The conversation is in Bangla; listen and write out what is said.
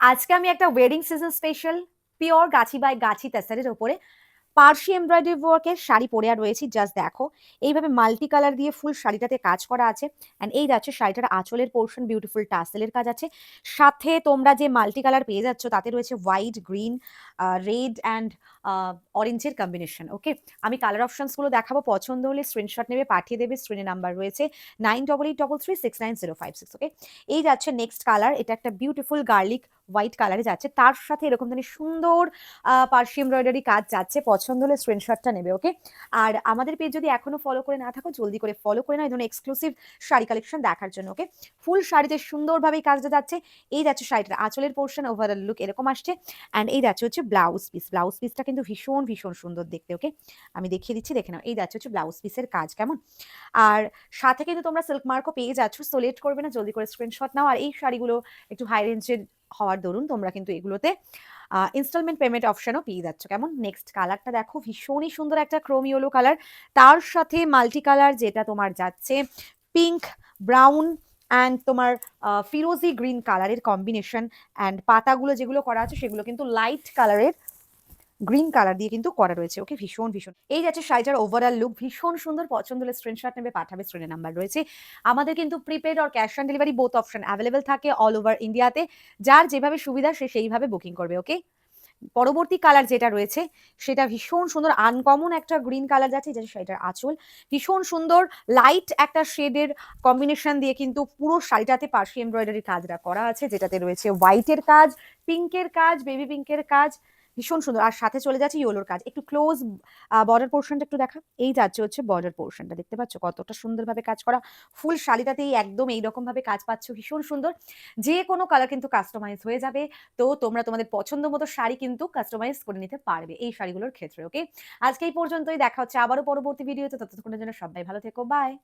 আজকে আমি একটা ওয়েডিং সিজন স্পেশাল পিওর গাছি বাই গাছি তেসারের ওপরে। পার্সি এমব্রয়ডারি ওয়ার্কের শাড়ি পরে আর রয়েছি জাস্ট দেখো। এইভাবে মাল্টি কালার দিয়ে ফুল শাড়িটাতে কাজ করা আছে। অ্যান্ড এই যাচ্ছে শাড়িটার আঁচলের পোর্শন বিউটিফুল টাসেলের কাজ আছে। সাথে তোমরা যে মাল্টি কালার পেয়ে যাচ্ছ, তাতে রয়েছে হোয়াইট গ্রিন রেড অ্যান্ড অরেঞ্জের কম্বিনেশন ওকে আমি কালার অপশনসগুলো দেখাবো। পছন্দ হলে স্ক্রিনশট নেবে, পাঠিয়ে দেবে। স্ক্রিনে নাম্বার রয়েছে nine double eight double three six nine zero five six okay এই যাচ্ছে নেক্সট কালার এটা একটা বিউটিফুল গার্লিক হোয়াইট কালারে যাচ্ছে, তার সাথে এরকম ধরনের সুন্দর পার্সি এমব্রয়ডারি কাজ যাচ্ছে, পছন্দ হলে স্ক্রিনশটটা নেবে ওকে আর আমাদের পেজ যদি এখনও ফলো করে না থাকো, জলদি করে ফলো করে নাও, এই ধরনের এক্সক্লুসিভ শাড়ি কালেকশন দেখার জন্য ওকে ফুল শাড়িতে সুন্দরভাবে এই কাজটা যাচ্ছে, এই যাচ্ছে শাড়িটার আঁচলের পোর্শন ওভারঅল লুক এরকম আসছে অ্যান্ড এই যাচ্ছে হচ্ছে ব্লাউজ পিস ব্লাউজ পিসটা কিন্তু ভীষণ ভীষণ সুন্দর দেখতে ওকে আমি দেখিয়ে দিচ্ছি, দেখে নাও, এই যাচ্ছে হচ্ছে ব্লাউজ পিসের কাজ কেমন? আর সাথে কিন্তু তোমরা সিল্ক মার্কও পেয়ে যাচ্ছ সো লেট করবে না, জলদি করে স্ক্রিনশট নাও, আর এই শাড়িগুলো একটু হাই রেঞ্জের হওয়ার দরুন তোমরা কিন্তু এগুলোতে ইনস্টলমেন্ট পেমেন্ট অপশনও পেয়ে যাচ্ছ। কেমন? নেক্সট কালারটা দেখো, ভীষণই সুন্দর একটা ক্রোম ইয়েলো কালার তার সাথে মাল্টি কালার যেটা তোমার যাচ্ছে পিঙ্ক ব্রাউন অ্যান্ড তোমার ফিরোজি গ্রিন কালারের কম্বিনেশন অ্যান্ড পাতাগুলো যেগুলো করা আছে, সেগুলো কিন্তু লাইট কালারের গ্রিন কালার দিয়ে কিন্তু করা রয়েছে। ওকে, ভীষণ ভীষণ। এই যাচ্ছে শাড়িটার ওভারঅল লুক ভীষণ সুন্দর পছন্দ হলে স্ক্রিনশট নেবে, পাঠাবে স্ক্রিনে নাম্বার রয়েছে। আমাদের কিন্তু prepaid R cash on delivery both option available থাকে অল ওভার ইন্ডিয়াতে যার যেভাবে সুবিধা সে সেইভাবে বুকিং করবে, ওকে? পরবর্তী কালার যেটা রয়েছে, সেটা ভীষণ সুন্দর আনকমন একটা গ্রিন কালার যাচ্ছে যেটা শাড়িটার আঁচল। ভীষণ সুন্দর লাইট একটা শেডের কম্বিনেশন দিয়ে কিন্তু পুরো শাড়িটাতে পার্সি এমব্রয়ডারি কাজটা করা আছে, যেটাতে রয়েছে হোয়াইটের কাজ পিঙ্কের কাজ বেবি পিঙ্কের কাজ। ভীষণ সুন্দর। আর সাথে চলে যাচ্ছে ইয়েলোর কাজ। একটু ক্লোজ বর্ডার পোর্শনটা একটু দেখা। এই যাচ্ছে হচ্ছে বর্ডার পোর্শনটা দেখতে পাচ্ছ কতটা সুন্দরভাবে কাজ করা। ফুল শাড়িটাতেই একদম এইরকম ভাবে কাজ পাচ্ছ। ভীষণ সুন্দর। যে কোনো কালার কিন্তু কাস্টমাইজ হয়ে যাবে। তো তোমরা তোমাদের পছন্দ মতো শাড়ি কিন্তু কাস্টমাইজ করে নিতে পারবে এই শাড়িগুলোর ক্ষেত্রে ওকে আজকে এই পর্যন্তই। দেখা হচ্ছে আবারও পরবর্তী ভিডিওতে ততক্ষণের জন্য সবাই ভালো থেকো। বাই